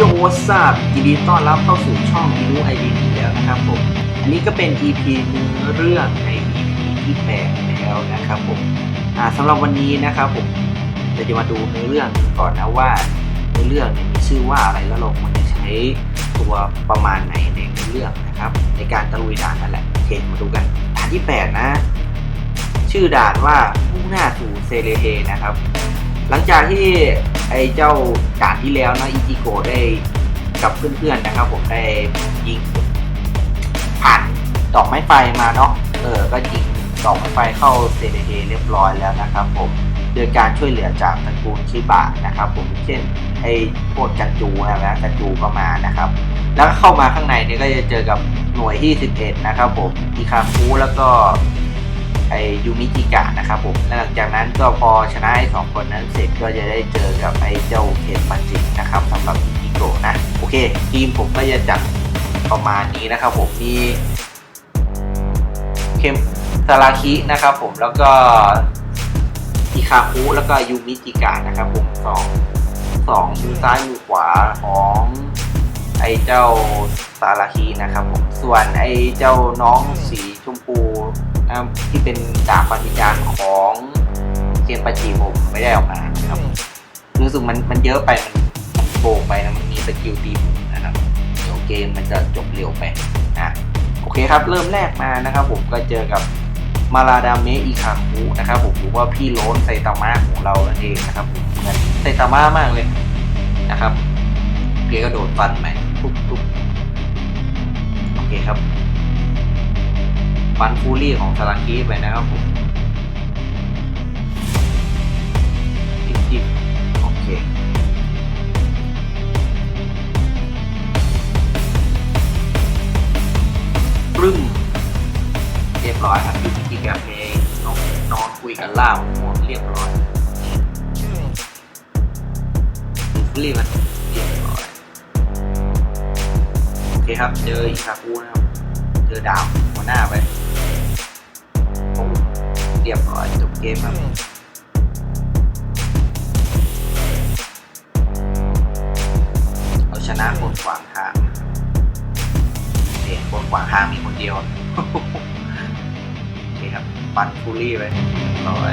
โยซาบยินดีต้อนรับเข้าสู่ช่องอินูไอดีแล้วนะครับผม อันนี้ก็เป็น EP เนื้อเรื่องใน EP ที่แปดแล้วนะครับผมอ่าสำหรับวันนี้นะครับผมเราจะมาดูเนื้อเรื่องก่อนนะว่าเนื้อเรื่องเนี่ยมีชื่อว่าอะไรแล้วเราควรจะใช้ตัวประมาณไหนในเนื้อเรื่องนะครับ ในการตะลุยด่านนั่นแหละโอเคมาดูกันด่านที่แปดนะ ชื่อด่านว่ามุ่งหน้าสู่เซเลเทนะครับ หลังจากที่ไอ้เจ้าด่านที่แล้วนะอิจิโกะได้กับเพื่อนๆนะครับ ผมได้ยิงผ่านดอกไม้ไฟมาเนาะเออก็ยิงดอกไม้ไฟเข้าเซเลเทเรียบร้อยแล้วนะครับ ผมโดยการช่วยเหลือจากตระกูลชิบะนะครับ ผมเช่นไอ้พวกจันจูนะจันจูก็มานะครับ แล้วเข้ามาข้างในเนี่ยก็จะเจอกับหน่วยที่ 11 นะครับ ผมอิคาคุแล้วก็ ไอยูมิจิกะนะครับผมหลังจากนั้นก็พอชนะไอ้สองคนนั้นเสร็จก็จะได้เจอกับไอ้เจ้าเคนปันจินะครับสำหรับอิโกะนะ โอเค ทีมผมก็จะจัดประมาณนี้นะครับผมมีเคมซาราคินะครับผมแล้วก็อิคาคุแล้วก็ยูมิจิกะนะครับผมสองสองมือซ้ายมือขวาของไอ้เจ้าซาราคินะครับผมส่วนไอ้เจ้าน้องสีชม นะครับที่เป็นดาบปฏิญาณของเกมปาจีผมไม่ได้ออกมานะครับรู้สึกมันมันเยอะไปมันมันโกงไปนะมันมีสกิลตีผมนะครับเดี๋ยวเกมมันจะจบเร็วไปนะโอเคครับ เริ่มแรกมานะครับ ผมก็เจอกับมาราดาเมะอิคาคุนะครับผมหรือว่าพี่โลนไซตามะของเรากันเองนะครับผมเหมือนไซตามะมากเลยนะครับเกก็โดดฟันไปทุบทุบโอเคครับ ฟันฟูรี่ของสลังกีไปนะครับผมจิบจิบโอเคปรึ้มเรียบร้อยครับอยู่ที่กับเพลงนอนนอนคุยกันล่าหมดเรียบร้อยฟูรี่มันเรียบร้อยโอเคครับเจออีกคาคูนะครับเจอดาวหัวหน้าไป รียบร้อยจบเกมครับเอาชนะคนขวางทางเห็นคนขวางทางมีคนเดียวโอเคครับ ปันฟูรี่ไปเรียบร้อย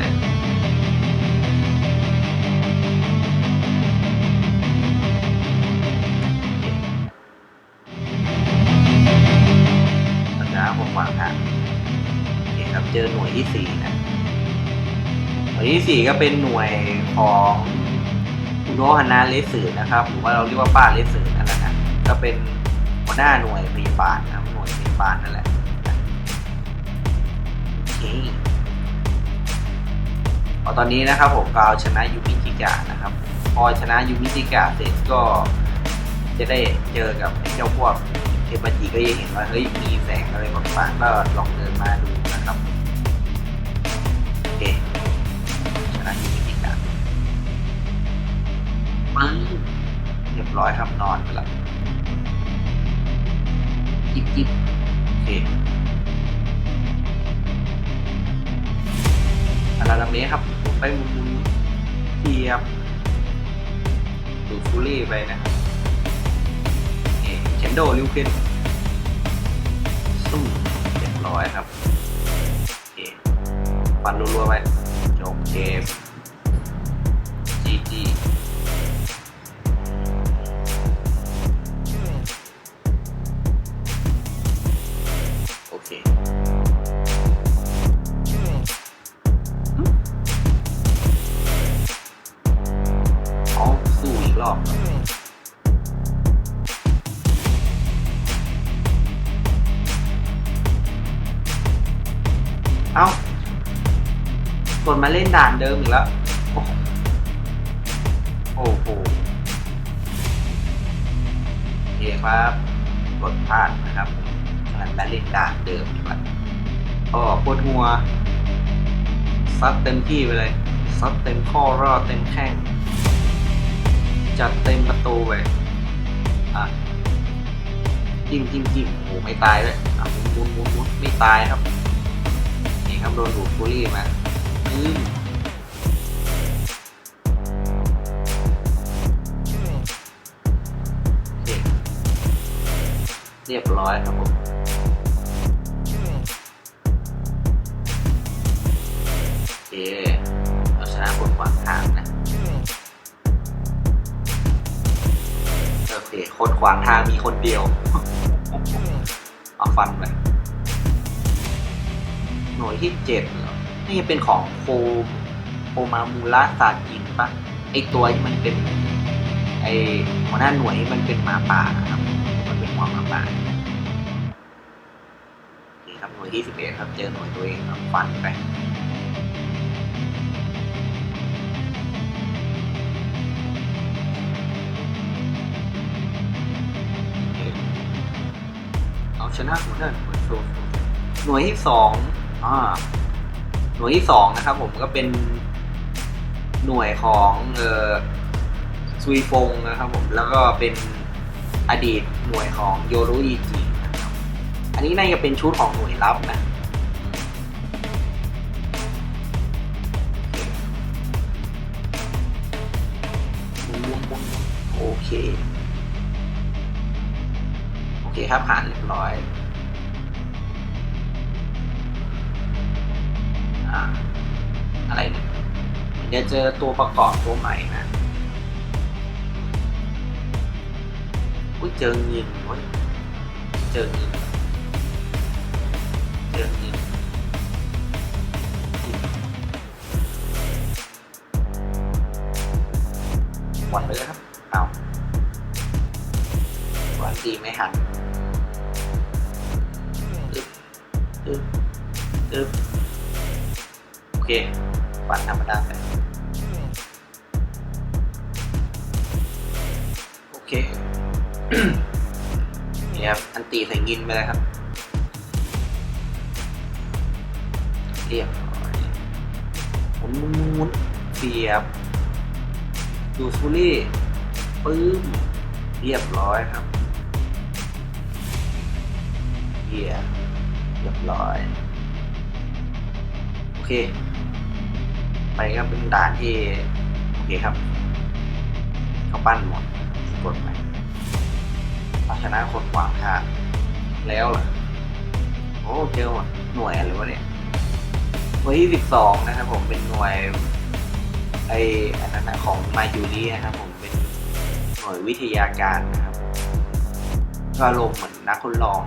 ที่สี่ก็เป็นหน่วยของอุโนฮานาเลสือนะครับ หรือว่าเราเรียกว่าป้าเลสือนั่นแหละนะก็เป็นหัวหน้าหน่วยปีฟานนะหน่วยปีฟานนั่นแหละโอเคพอตอนนี้นะครับผมก็เอาชนะยูมิจิกะนะครับ พอชนะยูมิจิกะเสร็จก็จะได้เจอกับเจ้าพวกเทปจิก็จะเห็นว่าเฮ้ยมีแสงอะไรบางๆก็ลองเดินมาดูนะครับโอเค ปึ้งเรียบร้อยครับนอนไปละจิบจิบโอเคอาราดาเมะครับไปมุนหมุนเทียบดูฟูรี่ไปนะครับเชนโดลิวเคนสู้เรียบร้อยครับโอเคฟันรัวๆไปจบเกม อกรอบเอ้ากดมาเล่นด่านเดิมอีกแล้ว โอ้โหโอ้โหโอเคครับกดพลาดนะครับงั้นมาเล่นด่านเดิมอีกแล้วอ๋อปวดหัว ซัดเต็มที่ไปเลย ซัดเต็มข้อรอดเต็มแข้ง จัดเต็มประตูไปอะจิ้มจิ้มจิ้มโอ้โหไม่ตายเลยอะหมุนมุนมุนไม่ตายครับ นี่ครับโดนดูดฟูรี่มาอืมเรียบร้อยครับผมโอเค คนขวางทางมีคนเดียวเอาฟันไปหน่วยที่เจ็ดเหรอนี่เป็นของโคโคมามูระซากินปะไอตัวที่มันเป็นไอหัวหน้าหน่วยมันเป็นหมาป่านะครับ มันเป็นหัวหมาป่านี่ครับหน่วยที่สิบเอ็ดครับ เจอหน่วยตัวเองครับฟันไป ชนะหัวหน้าหน่วยโซนหน่วยที่สองอ่าหน่วยที่สองนะครับ ผมก็เป็นหน่วยของเออซุยฟงนะครับ ผมแล้วก็เป็นอดีตหน่วยของโยรุอิจินะครับอันนี้น่าจะเป็นชุดของหน่วยลับนะโอเค เคครับผ่านเรียบร้อยอ่าอะไรเนี่ยเดี๋ยวเจอตัวประกอบตัวใหม่นะอุ้ยเจอเงินเว้ยเจอเงินเจอเงินหวันไปเลยครับเอาหวันตีไม่หัน อึ๊บโอเคหวันธรรมดาไปโอเคนี่ครับอันตีใส่งินไปเลยครับ เรียบร้อยหมุนหมุนหมุนเสียบดูฟูลี่ปึ้มเรียบร้อยครับเยียเรียบร้อย เค ไปครับเป็นด่านที่ โอเคครับ เขาปั้นหมดกดไปเอาชนะคนขวางทางแล้วเหรอโอ้เจอหมดหน่วยอะไรวะเนี่ยหน่วยที่สิบสองนะครับผมเป็นหน่วยไออันนั้นของมายูรินะครับผมเป็นหน่วยวิทยาการนะครับก็อารมณ์เหมือนนักทดลอง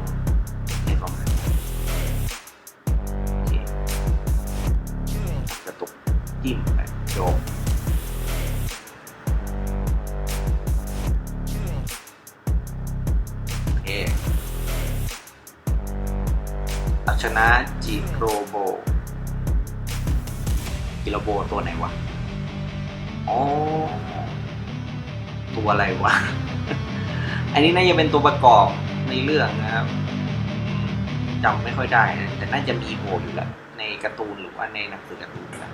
จิ้มไปจบโอเคเอาชนะจีโรโบจิโรโบตัวไหนวะอ๋อตัวอะไรวะ อันนี้น่าจะเป็นตัวประกอบในเรื่องนะครับจำไม่ค่อยได้นะแต่น่าจะมีโผล่อยู่แล้วในการ์ตูนหรือว่าในหนังสือการ์ตูนแล้ว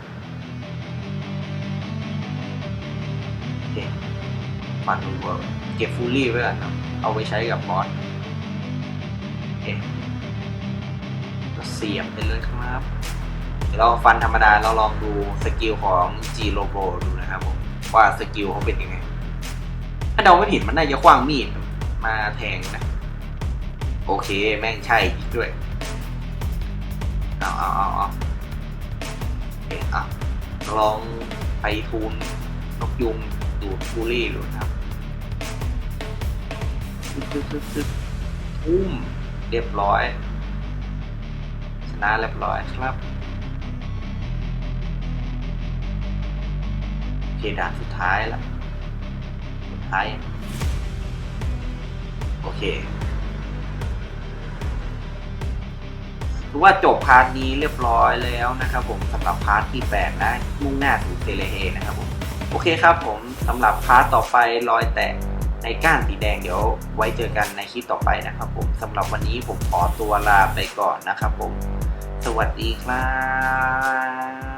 ฟันดูว่าเก็บฟูลลี่ไว้ก่อนครับ เอาไว้ใช้กับบอสโอเคก็เสียบไปเลยครับ เดี๋ยวเราฟันธรรมดาเราลองดูสกิลของจีโรโบดูนะครับผมว่าสกิลเขาเป็นยังไง ถ้าเดาไม่ผิดมันน่าจะคว้างมีดมาแทงนะ โอเคแม่งใช่ด้วย เอาเอาเอาเอาโอเอะลองไปทูนนกยุงดูดบูลลี่ดูนะครับ ซึบซึบซึบซึบทุ่มเรียบร้อย ชนะเรียบร้อยครับโอเคด่านสุดท้ายแล้วสุดท้ายโอเคถือว่าจบพาร์ทนี้เรียบร้อยแล้วนะครับผมสำหรับพาร์ทที่แปดนะมุ่งหน้าสู่เทเลเฮนะครับผมโอเคครับผมสำหรับพาร์ทต่อไปรอยแตก ในก้านสีแดงเดี๋ยวไว้เจอกันในคลิปต่อไปนะครับผมสำหรับวันนี้ผมขอตัวลาไปก่อนนะครับผม สวัสดีครับ